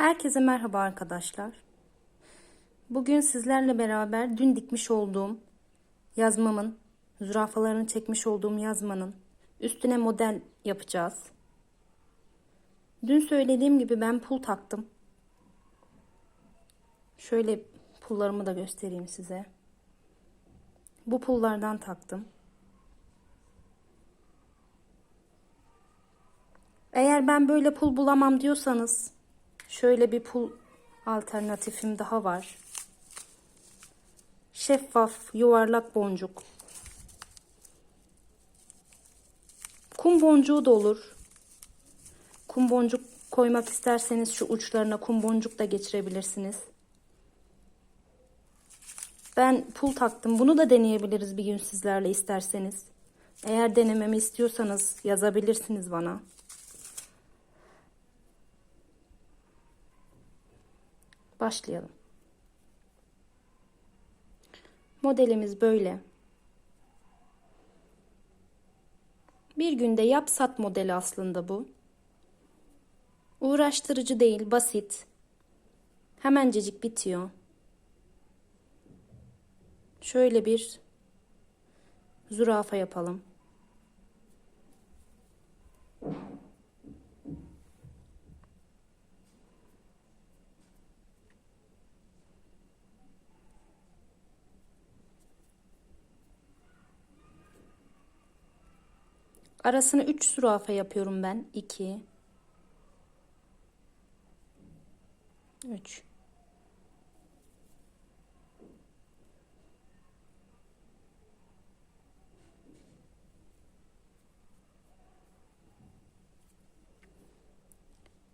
Herkese merhaba arkadaşlar. Bugün sizlerle beraber dün dikmiş olduğum yazmamın, zürafalarını çekmiş olduğum yazmanın üstüne model yapacağız. Dün söylediğim gibi ben pul taktım. Şöyle pullarımı da göstereyim size. Bu pullardan taktım. Eğer ben böyle pul bulamam diyorsanız şöyle bir pul alternatifim daha var. Şeffaf yuvarlak boncuk. Kum boncuğu da olur. Kum boncuk koymak isterseniz şu uçlarına kum boncuk da geçirebilirsiniz. Ben pul taktım. Bunu da deneyebiliriz bir gün sizlerle isterseniz. Eğer denememi istiyorsanız yazabilirsiniz bana. Başlayalım. Modelimiz böyle. Bir günde yap sat modeli aslında bu. Uğraştırıcı değil, basit. Hemencecik bitiyor. Şöyle bir zürafa yapalım. Arasını 3 zürafa yapıyorum ben. 2 3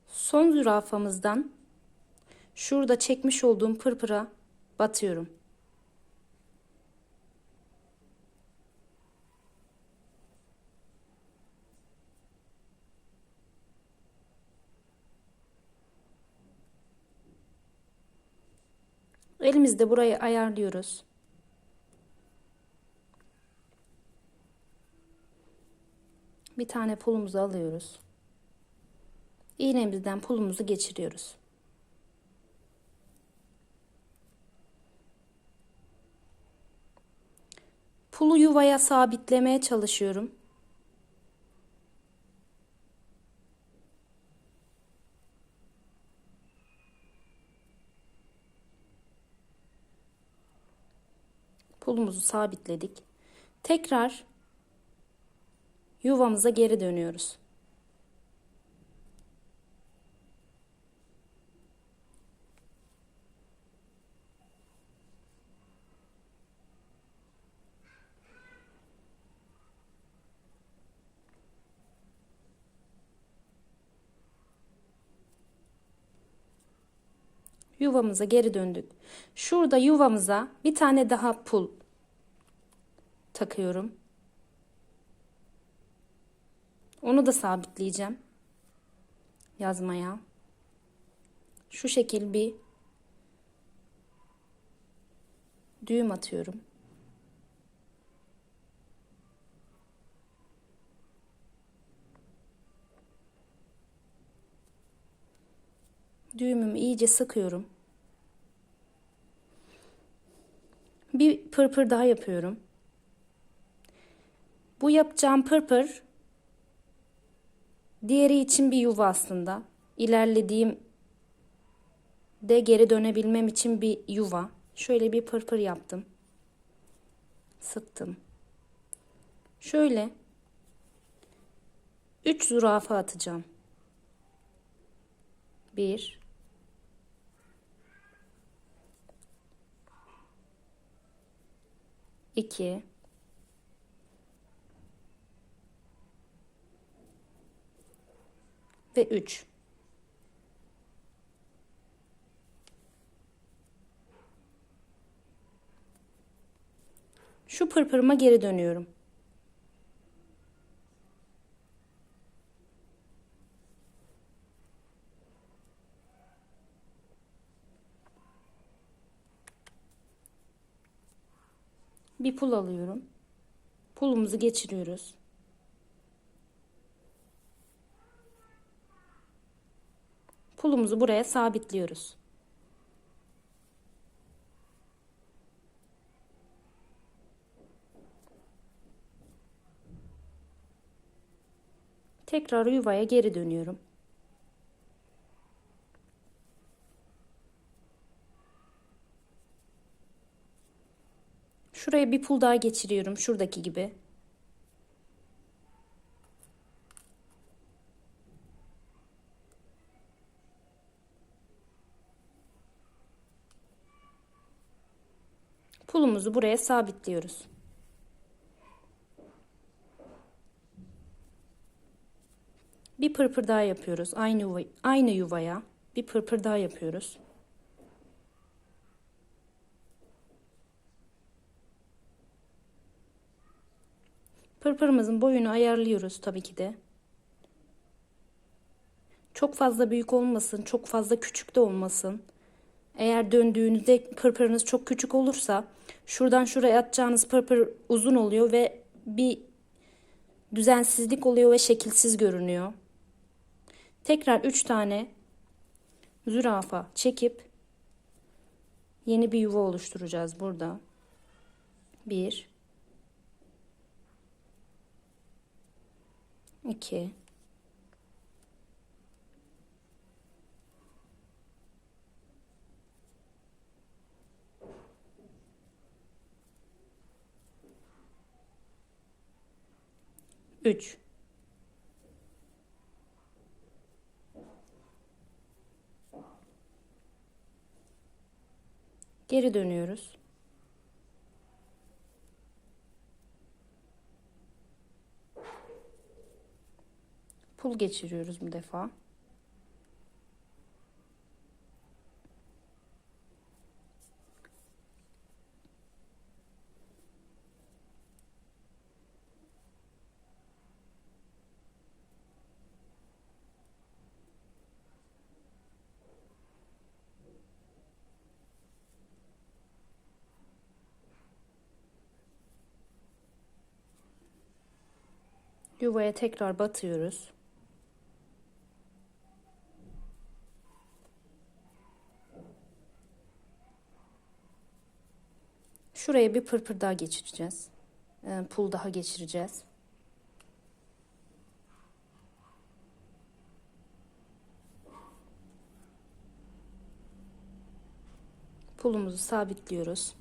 Son zürafamızdan şurada çekmiş olduğum pırpıra batıyorum. Elimizde burayı ayarlıyoruz. Bir tane pulumuzu alıyoruz. İğnemizden pulumuzu geçiriyoruz. Pulu yuvaya sabitlemeye çalışıyorum. Pulumuzu sabitledik. Tekrar yuvamıza geri dönüyoruz. Yuvamıza geri döndük. Şurada yuvamıza bir tane daha pul takıyorum. Onu da sabitleyeceğim. Yazmaya. Şu şekil bir düğüm atıyorum. Düğümümü iyice sıkıyorum. Bir pırpır daha yapıyorum. Bu yapacağım pırpır diğeri için bir yuva aslında. İlerlediğim de geri dönebilmem için bir yuva. Şöyle bir pırpır yaptım. Sıktım. Şöyle 3 zürafa atacağım. 1 2 ve 3. Şu pırpırıma geri dönüyorum. Bir pul alıyorum. Pulumuzu geçiriyoruz. Pulumuzu buraya sabitliyoruz. Tekrar yuvaya geri dönüyorum. Şuraya bir pul daha geçiriyorum şuradaki gibi. Pulumuzu buraya sabitliyoruz. Bir pırpır daha yapıyoruz. Aynı aynı yuvaya bir pırpır daha yapıyoruz. Pırpırımızın boyunu ayarlıyoruz tabii ki de. Çok fazla büyük olmasın, çok fazla küçük de olmasın. Eğer döndüğünüzde pırpırınız çok küçük olursa şuradan şuraya atacağınız pırpır uzun oluyor ve bir düzensizlik oluyor ve şekilsiz görünüyor. Tekrar 3 tane zürafa çekip yeni bir yuva oluşturacağız burada. 1 2 3 Geri dönüyoruz. Pul geçiriyoruz bu defa. Yuvaya tekrar batıyoruz. Şuraya bir pırpır daha geçireceğiz. Ee, pul daha geçireceğiz. Pulumuzu sabitliyoruz.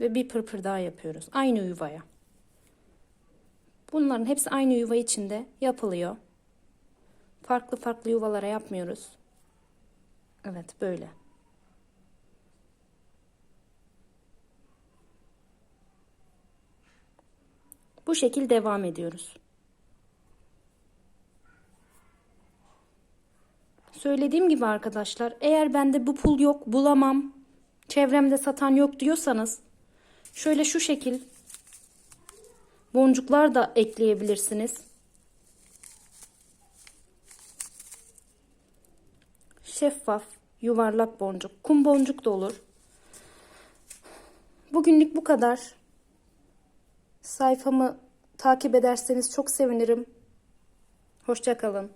Ve bir pırpır daha yapıyoruz. Aynı yuvaya. Bunların hepsi aynı yuva içinde yapılıyor. Farklı farklı yuvalara yapmıyoruz. Evet böyle. Bu şekil devam ediyoruz. Söylediğim gibi arkadaşlar eğer bende bu pul yok bulamam çevremde satan yok diyorsanız şöyle şu şekil boncuklar da ekleyebilirsiniz. Şeffaf yuvarlak boncuk kum boncuk da olur. Bugünlük bu kadar. Sayfamı takip ederseniz çok sevinirim. Hoşçakalın.